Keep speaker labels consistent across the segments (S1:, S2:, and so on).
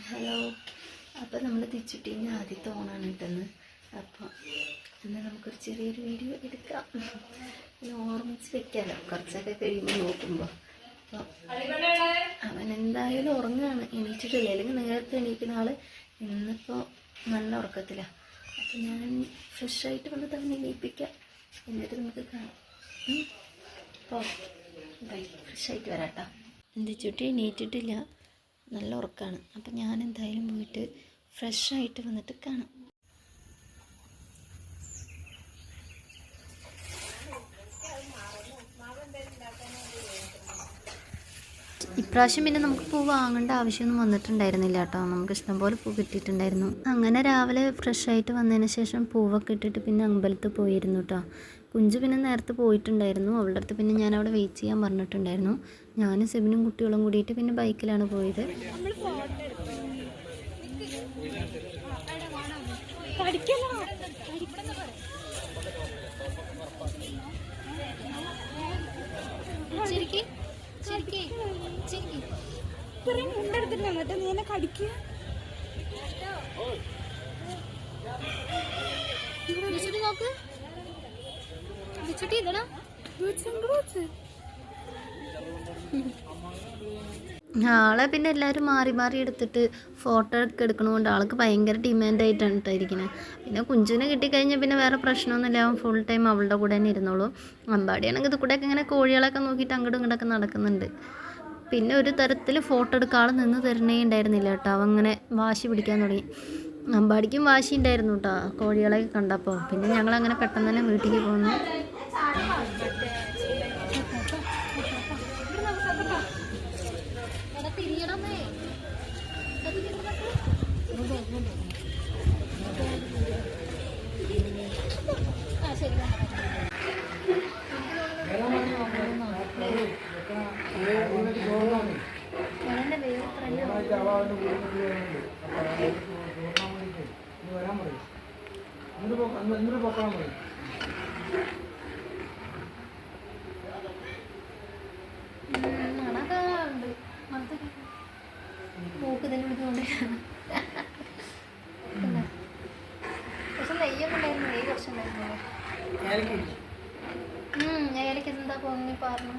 S1: Hello. അപ്പോൾ നമ്മൾ തിച്ചുട്ടീന്റെ ആദ്യത്തെ ഓണാണ് കിട്ടുന്നത്. അപ്പോൾ ഇന്ന് നമുക്കൊരു ചെറിയൊരു വീഡിയോ എടുക്കാം. പിന്നെ ഓർമ്മിച്ച് വെക്കാമല്ലോ കുറച്ചൊക്കെ കഴിയുമ്പോൾ നോക്കുമ്പോൾ അപ്പോൾ അവൻ എന്തായാലും ഉറങ്ങുകയാണ് എണീച്ചിട്ടില്ല. അല്ലെങ്കിൽ നേരത്തെ എണീക്കുന്ന ആൾ ഇന്നിപ്പോൾ നല്ല ഉറക്കത്തിലാണ് അപ്പം ഞാൻ ഫ്രഷായിട്ട് വന്ന് തന്നെ എണീപ്പിക്കാം. എന്നിട്ട് നമുക്ക് കാണാം. ഫ്രഷായിട്ട് വരാട്ടോ കേട്ടോ. എന്റെ ചുട്ടി എണീറ്റിട്ടില്ല. നല്ല ഉറക്കമാണ് അപ്പം ഞാൻ എന്തായാലും പോയിട്ട് ഫ്രഷ് ആയിട്ട് വന്നിട്ട് കാണാം. ഇപ്രാവശ്യം പിന്നെ നമുക്ക് പൂ വാങ്ങേണ്ട ആവശ്യമൊന്നും വന്നിട്ടുണ്ടായിരുന്നില്ല കേട്ടോ. നമുക്ക് ഇഷ്ടംപോലെ പൂ കിട്ടിയിട്ടുണ്ടായിരുന്നു. അങ്ങനെ രാവിലെ ഫ്രഷ് ആയിട്ട് വന്നതിന് ശേഷം പൂവൊക്കെ ഇട്ടിട്ട് പിന്നെ അമ്പലത്തിൽ പോയിരുന്നു കേട്ടോ. കുഞ്ചു പിന്നെ നേരത്തെ പോയിട്ടുണ്ടായിരുന്നു. അവളുടെ അടുത്ത് പിന്നെ ഞാൻ അവിടെ വെയിറ്റ് ചെയ്യാൻ പറഞ്ഞിട്ടുണ്ടായിരുന്നു. ഞാനും സെബിനും കുട്ടികളും കൂടിയിട്ട് പിന്നെ ബൈക്കിലാണ് പോയത്. നോക്ക് ആളെ പിന്നെ എല്ലാവരും മാറി മാറി എടുത്തിട്ട് ഫോട്ടോ ഒക്കെ എടുക്കണതുകൊണ്ട് ആൾക്ക് ഭയങ്കര ഡിമാൻഡ് ആയിട്ടാണ് ഇരിക്കുന്നത് പിന്നെ കുഞ്ചുവിനെ കിട്ടിക്കഴിഞ്ഞാൽ പിന്നെ വേറെ പ്രശ്നമൊന്നുമില്ല. അവൻ ഫുൾ ടൈം അവളുടെ കൂടെ തന്നെ ഇരുന്നോളൂ. അമ്പാടിയാണെങ്കിൽ ഇത് കൂടെയൊക്കെ ഇങ്ങനെ കോഴികളൊക്കെ നോക്കിയിട്ട് അങ്ങോട്ടും ഇങ്ങോട്ടൊക്കെ നടക്കുന്നുണ്ട്. പിന്നെ ഒരു തരത്തിൽ ഫോട്ടോ എടുക്കാൻ നിന്ന് തരണേ ഉണ്ടായിരുന്നില്ല കേട്ടോ അവൻ അങ്ങനെ വാശി പിടിക്കാൻ തുടങ്ങി. അമ്പാടിക്കും വാശി ഉണ്ടായിരുന്നു കേട്ടോ കോഴികളെയൊക്കെ കണ്ടപ്പോൾ പിന്നെ ഞങ്ങളങ്ങനെ പെട്ടെന്ന് തന്നെ വീട്ടിലേക്ക് പോന്നു. മൂക്ക് തന്നെ പിടിച്ചുകൊണ്ട് പക്ഷെ ഏലക്ക് എന്താ പൊങ്ങി പറഞ്ഞു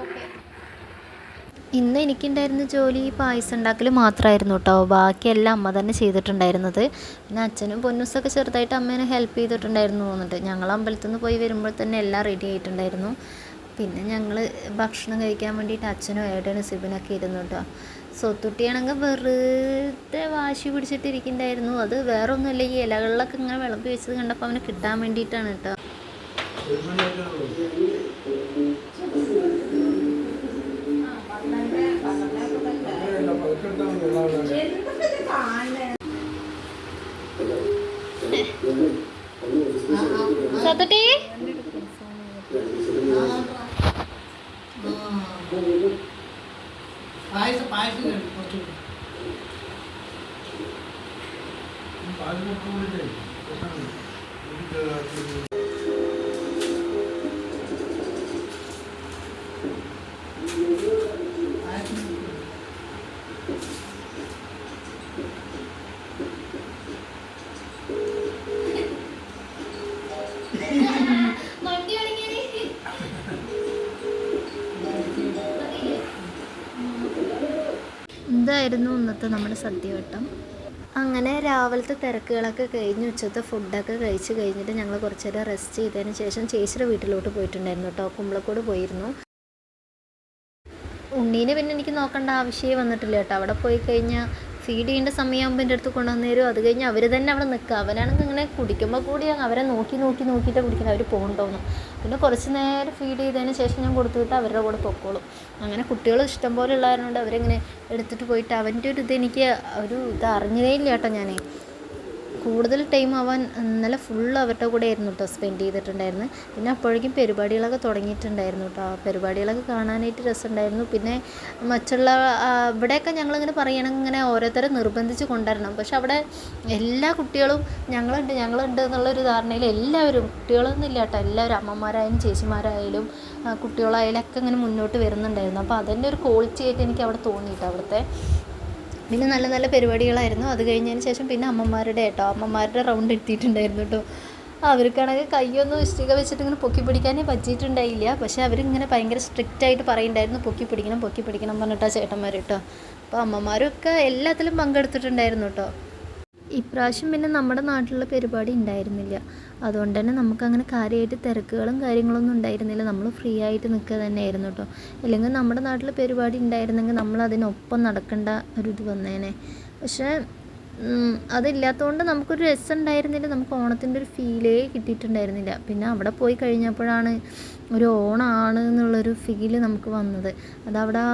S1: ഓക്കെ. ഇന്ന് എനിക്കുണ്ടായിരുന്ന ജോലി ഈ പായസം ഉണ്ടാക്കൽ മാത്രമായിരുന്നു കേട്ടോ. ബാക്കിയെല്ലാം അമ്മ തന്നെ ചെയ്തിട്ടുണ്ടായിരുന്നത്. പിന്നെ അച്ഛനും പൊന്നൂസൊക്കെ ചെറുതായിട്ട് അമ്മേനെ ഹെൽപ്പ് ചെയ്തിട്ടുണ്ടായിരുന്നു തോന്നുന്നുണ്ട്. ഞങ്ങൾ അമ്പലത്തിൽ നിന്ന് പോയി വരുമ്പോൾ തന്നെ എല്ലാം റെഡി ആയിട്ടുണ്ടായിരുന്നു. പിന്നെ ഞങ്ങൾ ഭക്ഷണം കഴിക്കാൻ വേണ്ടിയിട്ട് അച്ഛനും ഏട്ടനും സിബിനൊക്കെ ഇരുന്നു കേട്ടോ സ്വത്തുട്ടിയാണെങ്കിൽ വെറുതെ വാശി പിടിച്ചിട്ടിരിക്കുന്നുണ്ടായിരുന്നു അത് വേറെ ഒന്നുമില്ല ഈ ഇലകളിലൊക്കെ ഇങ്ങനെ വിളമ്പി വെച്ചത് കണ്ടപ്പോൾ അവന് കിട്ടാൻ വേണ്ടിയിട്ടാണ് കേട്ടോ. സത്തുട്ടി?
S2: പായസം പായസം കഴിക്കും കുറച്ച്
S1: ഇതായിരുന്നു ഇന്നത്തെ നമ്മുടെ സദ്യവട്ടം? അങ്ങനെ രാവിലത്തെ തിരക്കുകളൊക്കെ കഴിഞ്ഞ് ഉച്ചത്തെ ഫുഡൊക്കെ കഴിച്ച് കഴിഞ്ഞിട്ട് ഞങ്ങൾ കുറച്ച് നേരം റെസ്റ്റ് ചെയ്തതിന് ശേഷം ചേച്ചിയുടെ വീട്ടിലോട്ട് പോയിട്ടുണ്ടായിരുന്നു കേട്ടോ. കുമ്പളക്കോട് പോയിരുന്നു. ഉണ്ണീനെ പിന്നെ എനിക്ക് നോക്കേണ്ട ആവശ്യമേ വന്നിട്ടില്ല കേട്ടോ. അവിടെ പോയി കഴിഞ്ഞാൽ ഫീഡ് ചെയ്യേണ്ട സമയമാകുമ്പോൾ എന്റെ അടുത്ത് കൊണ്ടുവന്ന് തരും. അത് കഴിഞ്ഞ് അവർ തന്നെ അവിടെ നിൽക്കുക. അവനാണെങ്കിൽ ഇങ്ങനെ കുടിക്കുമ്പോൾ കൂടി അവരെ നോക്കി നോക്കി നോക്കിയിട്ട് കുടിക്കുന്നത് അവർ പോകണ്ടോന്ന് പിന്നെ കുറച്ച് നേരം ഫീഡ് ചെയ്തതിന് ശേഷം ഞാൻ കൊടുത്തു വിട്ട് അവരുടെ കൂടെ പൊക്കോളും. അങ്ങനെ കുട്ടികൾ ഇഷ്ടം ഇഷ്ടംപോലെ ഉള്ളതുകൊണ്ട് അവരിങ്ങനെ എടുത്തിട്ട് പോയിട്ട് അവന്റെ ഒരു ഇത് എനിക്ക് ഒരു ഇത് അറിഞ്ഞതേ ഇല്ല കേട്ടോ ഞാൻ കൂടുതൽ ടൈം അവൻ ഇന്നലെ ഫുൾ അവരുടെ കൂടെ ആയിരുന്നു കേട്ടോ സ്പെൻഡ് ചെയ്തിട്ടുണ്ടായിരുന്നു. പിന്നെ അപ്പോഴേക്കും പരിപാടികളൊക്കെ തുടങ്ങിയിട്ടുണ്ടായിരുന്നു കേട്ടോ പരിപാടികളൊക്കെ കാണാനായിട്ട് രസമുണ്ടായിരുന്നു. പിന്നെ മറ്റുള്ള ഇവിടെയൊക്കെ ഞങ്ങളിങ്ങനെ പറയണമെങ്കിൽ ഇങ്ങനെ ഓരോരുത്തരെ നിർബന്ധിച്ച് കൊണ്ടുവരണം. പക്ഷെ അവിടെ എല്ലാ കുട്ടികളും ഞങ്ങളുണ്ട് ഞങ്ങളുണ്ട് എന്നുള്ളൊരു ധാരണയിൽ എല്ലാവരും കുട്ടികളൊന്നും ഇല്ല കേട്ടോ എല്ലാവരും അമ്മമാരായാലും ചേച്ചിമാരായാലും കുട്ടികളായാലും ഒക്കെ ഇങ്ങനെ മുന്നോട്ട് വരുന്നുണ്ടായിരുന്നു. അപ്പോൾ അതിന്റെ ഒരു ക്വാളിറ്റി ആയിട്ട് എനിക്ക് അവിടെ തോന്നിയിട്ടോ അവിടുത്തെ പിന്നെ നല്ല നല്ല പരിപാടികളായിരുന്നു. അത് കഴിഞ്ഞതിന് ശേഷം പിന്നെ അമ്മമാരുടെ കേട്ടോ അമ്മമാരുടെ റൗണ്ട് എത്തിയിട്ടുണ്ടായിരുന്നു കേട്ടോ അവർക്കാണെങ്കിൽ കൈയൊന്നും ഇഷ്ടിക വെച്ചിട്ട് ഇങ്ങനെ പൊക്കി പിടിക്കാനേ പറ്റിയിട്ടുണ്ടായില്ല. പക്ഷെ അവരിങ്ങനെ ഭയങ്കര സ്ട്രിക്റ്റ് ആയിട്ട് പറയുന്നുണ്ടായിരുന്നു പൊക്കി പിടിക്കണം പൊക്കി പിടിക്കണം പറഞ്ഞിട്ടാ ചേട്ടന്മാർ കേട്ടോ അപ്പോൾ അമ്മമാരൊക്കെ എല്ലാത്തിലും പങ്കെടുത്തിട്ടുണ്ടായിരുന്നു കേട്ടോ ഇപ്രാവശ്യം പിന്നെ നമ്മുടെ നാട്ടിലുള്ള പരിപാടി ഉണ്ടായിരുന്നില്ല. അതുകൊണ്ട് തന്നെ നമുക്കങ്ങനെ കാര്യമായിട്ട് തിരക്കുകളും കാര്യങ്ങളൊന്നും ഉണ്ടായിരുന്നില്ല. നമ്മൾ ഫ്രീ ആയിട്ട് നിൽക്കുക തന്നെയായിരുന്നു കേട്ടോ. അല്ലെങ്കിൽ നമ്മുടെ നാട്ടിൽ പരിപാടി ഉണ്ടായിരുന്നെങ്കിൽ നമ്മൾ അതിനൊപ്പം നടക്കേണ്ട ഒരു ഇത് വന്നേനെ. പക്ഷേ അതില്ലാത്തതുകൊണ്ട് നമുക്കൊരു രസം ഉണ്ടായിരുന്നില്ല നമുക്ക് ഓണത്തിന്റെ ഒരു ഫീലേ കിട്ടിയിട്ടുണ്ടായിരുന്നില്ല. പിന്നെ അവിടെ പോയി കഴിഞ്ഞപ്പോഴാണ് ഒരു ഓണമാണ് എന്നുള്ളൊരു ഫീൽ നമുക്ക് വന്നത്. അതവിടെ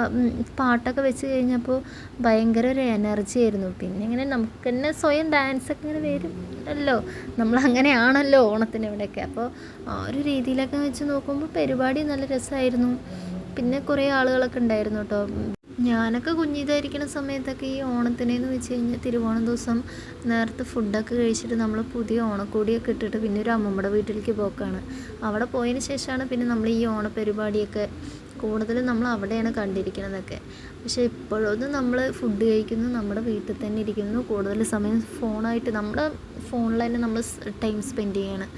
S1: പാട്ടൊക്കെ വെച്ച് കഴിഞ്ഞപ്പോൾ ഭയങ്കര ഒരു എനർജി ആയിരുന്നു. പിന്നെ ഇങ്ങനെ നമുക്ക് തന്നെ സ്വയം ഡാൻസ് ഒക്കെ ഇങ്ങനെ വരുമല്ലോ നമ്മൾ അങ്ങനെയാണല്ലോ ഓണത്തിന് ഇവിടെയൊക്കെ. അപ്പോൾ ആ ഒരു രീതിയിലൊക്കെ വെച്ച് നോക്കുമ്പോൾ പരിപാടി നല്ല രസമായിരുന്നു പിന്നെ കുറേ ആളുകളൊക്കെ ഉണ്ടായിരുന്നു കേട്ടോ ഞാനൊക്കെ കുഞ്ഞിതായിരിക്കുന്ന സമയത്തൊക്കെ ഈ ഓണത്തിനെന്ന് വെച്ച് കഴിഞ്ഞാൽ തിരുവോണം ദിവസം നേരത്തെ ഫുഡൊക്കെ കഴിച്ചിട്ട് നമ്മൾ പുതിയ ഓണക്കോടിയൊക്കെ ഇട്ടിട്ട് പിന്നെ ഒരു അമ്മമ്മയുടെ വീട്ടിലേക്ക് പോക്കാണ്. അവിടെ പോയതിന് ശേഷമാണ് പിന്നെ നമ്മൾ ഈ ഓണപരിപാടിയൊക്കെ കൂടുതലും നമ്മൾ അവിടെയാണ് കണ്ടിരിക്കുന്നതൊക്കെ പക്ഷേ ഇപ്പോഴൊന്നും നമ്മൾ ഫുഡ് കഴിക്കുന്നു നമ്മുടെ വീട്ടിൽ തന്നെ ഇരിക്കുന്നു കൂടുതൽ സമയം ഫോണായിട്ട് നമ്മുടെ ഫോണിൽ തന്നെ നമ്മൾ ടൈം സ്പെൻഡ് ചെയ്യാണ്.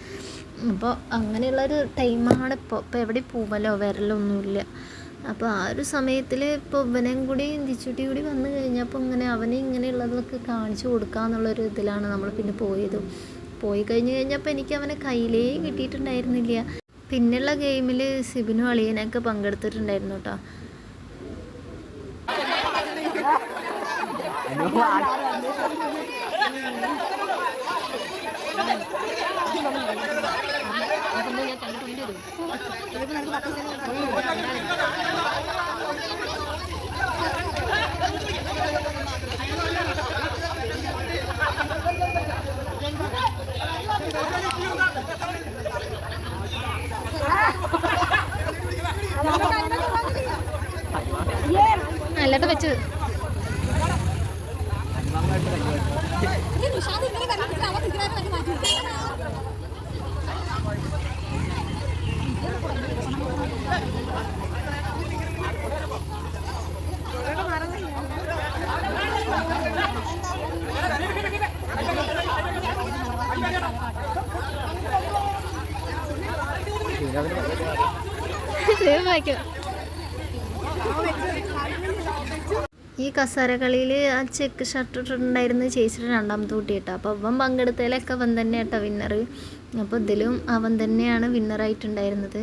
S1: അപ്പോൾ അങ്ങനെയുള്ളൊരു ടൈമാണ് ഇപ്പോൾ ഇപ്പോൾ എവിടെ പോവലോ വരലോ ഒന്നുമില്ല. അപ്പോൾ ആ ഒരു സമയത്തിൽ ഇപ്പോൾ ഇവനെയും കൂടി ദിച്ചുട്ടി കൂടി വന്നു കഴിഞ്ഞപ്പോൾ ഇങ്ങനെ അവനെ ഇങ്ങനെയുള്ളതൊക്കെ കാണിച്ചു കൊടുക്കാന്നുള്ളൊരു ഇതിലാണ് നമ്മൾ പിന്നെ പോയത്. പോയി കഴിഞ്ഞ് കഴിഞ്ഞപ്പോൾ എനിക്ക് അവനെ കയ്യിലേ കിട്ടിയിട്ടുണ്ടായിരുന്നില്ല. പിന്നെയുള്ള ഗെയിമിൽ സിബിനും അളിയനൊക്കെ പങ്കെടുത്തിട്ടുണ്ടായിരുന്നു കേട്ടോ ഞാൻ
S3: കണ്ടിട്ടുണ്ട് ഒരു ഇതിപ്പോ നമുക്ക് പത്ത് ദിവസം
S1: ഈ കസരകളിയിൽ ആ ചെക്ക് ഷർട്ട് ഇട്ടിട്ടുണ്ടായിരുന്നു ചേച്ചിയുടെ രണ്ടാമത്തെ കുട്ടി കേട്ടോ അപ്പോൾ അവൻ പങ്കെടുത്തതിലൊക്കെ അവൻ തന്നെ കേട്ടോ വിന്നർ അപ്പോൾ ഇതിലും അവൻ തന്നെയാണ് വിന്നറായിട്ടുണ്ടായിരുന്നത്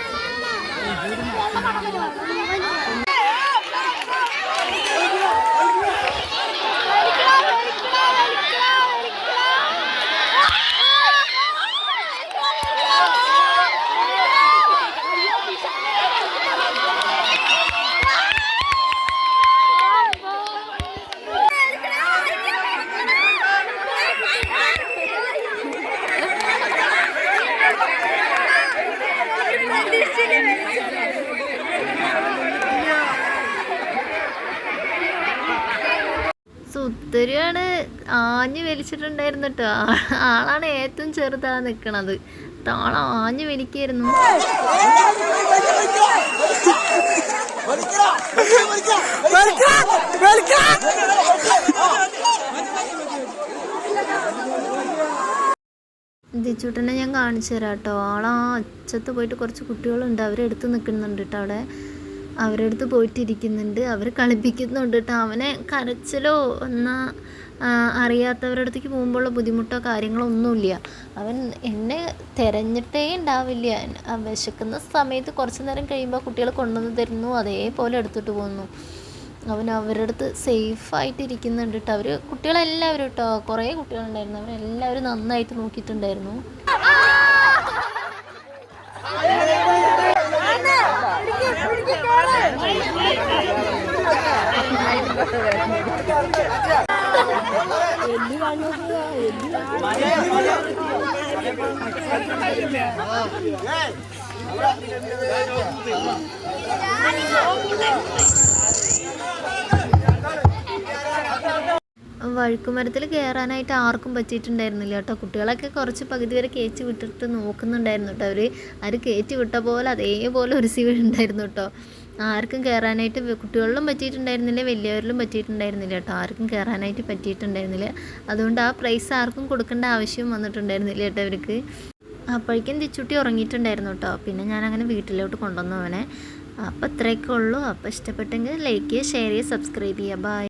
S1: സുത്തരിയാണ് ആഞ്ഞു വലിച്ചിട്ടുണ്ടായിരുന്നു കേട്ടോ ആളാണ് ഏറ്റവും ചെറുതാ നിൽക്കണത് താള ആഞ്ഞു വലിക്കായിരുന്നു. ദിച്ചൂട്ടനെ ഞാൻ കാണിച്ചു തരാം കേട്ടോ ആളാ അച്ചത്ത് പോയിട്ട് കുറച്ച് കുട്ടികളുണ്ട്. അവരെടുത്ത് നിൽക്കുന്നുണ്ട് കേട്ടോ അവിടെ. അവരുടെ അടുത്ത് പോയിട്ടിരിക്കുന്നുണ്ട്. അവർ കളിപ്പിക്കുന്നുണ്ട് കേട്ടോ അവനെ കരച്ചിലോ എന്നാ അറിയാത്തവരുടെ അടുത്തേക്ക് പോകുമ്പോഴുള്ള ബുദ്ധിമുട്ടോ കാര്യങ്ങളോ ഒന്നുമില്ല. അവൻ എന്നെ തിരഞ്ഞിട്ടേ ഉണ്ടാവില്ല. വിശക്കുന്ന സമയത്ത് കുറച്ച് നേരം കഴിയുമ്പോൾ കുട്ടികൾ കൊണ്ടുവന്ന് തരുന്നു. അതേപോലെ എടുത്തിട്ട് പോകുന്നു അവൻ അവരുടെ അടുത്ത് സേഫായിട്ട് ഇരിക്കുന്നുണ്ട് കേട്ടോ അവർ കുട്ടികളെല്ലാവരും കേട്ടോ കുറേ കുട്ടികളുണ്ടായിരുന്നു. അവരെല്ലാവരും നന്നായിട്ട് നോക്കിയിട്ടുണ്ടായിരുന്നു. എല്ലു വഴുക്കുമരത്തിൽ കയറാനായിട്ട് ആർക്കും പറ്റിയിട്ടുണ്ടായിരുന്നില്ല കേട്ടോ. കുട്ടികളൊക്കെ കുറച്ച് പകുതി വരെ കയറ്റി വിട്ടിട്ട് നോക്കുന്നുണ്ടായിരുന്നു കേട്ടോ. അവർ അവർ കയറ്റി വിട്ട പോലെ അതേപോലെ ഒരു സി ഉണ്ടായിരുന്നു കേട്ടോ. ആർക്കും കയറാനായിട്ട് കുട്ടികളിലും പറ്റിയിട്ടുണ്ടായിരുന്നില്ല വലിയവരിലും പറ്റിയിട്ടുണ്ടായിരുന്നില്ല കേട്ടോ. ആർക്കും കയറാനായിട്ട് പറ്റിയിട്ടുണ്ടായിരുന്നില്ല. അതുകൊണ്ട് ആ പ്രൈസ് ആർക്കും കൊടുക്കേണ്ട ആവശ്യം വന്നിട്ടുണ്ടായിരുന്നില്ല കേട്ടോ അവർക്ക് അപ്പോഴേക്കും തിച്ചുട്ടി ഉറങ്ങിയിട്ടുണ്ടായിരുന്നു കേട്ടോ. പിന്നെ ഞാൻ അങ്ങനെ വീട്ടിലോട്ട് കൊണ്ടുവന്നു അവനെ. അപ്പോൾ ഇത്രയൊക്കെ ഉള്ളൂ. അപ്പോൾ ഇഷ്ടപ്പെട്ടെങ്കിൽ ലൈക്ക് ചെയ്യുക ഷെയർ ചെയ്യുക സബ്സ്ക്രൈബ് ചെയ്യുക. ബൈ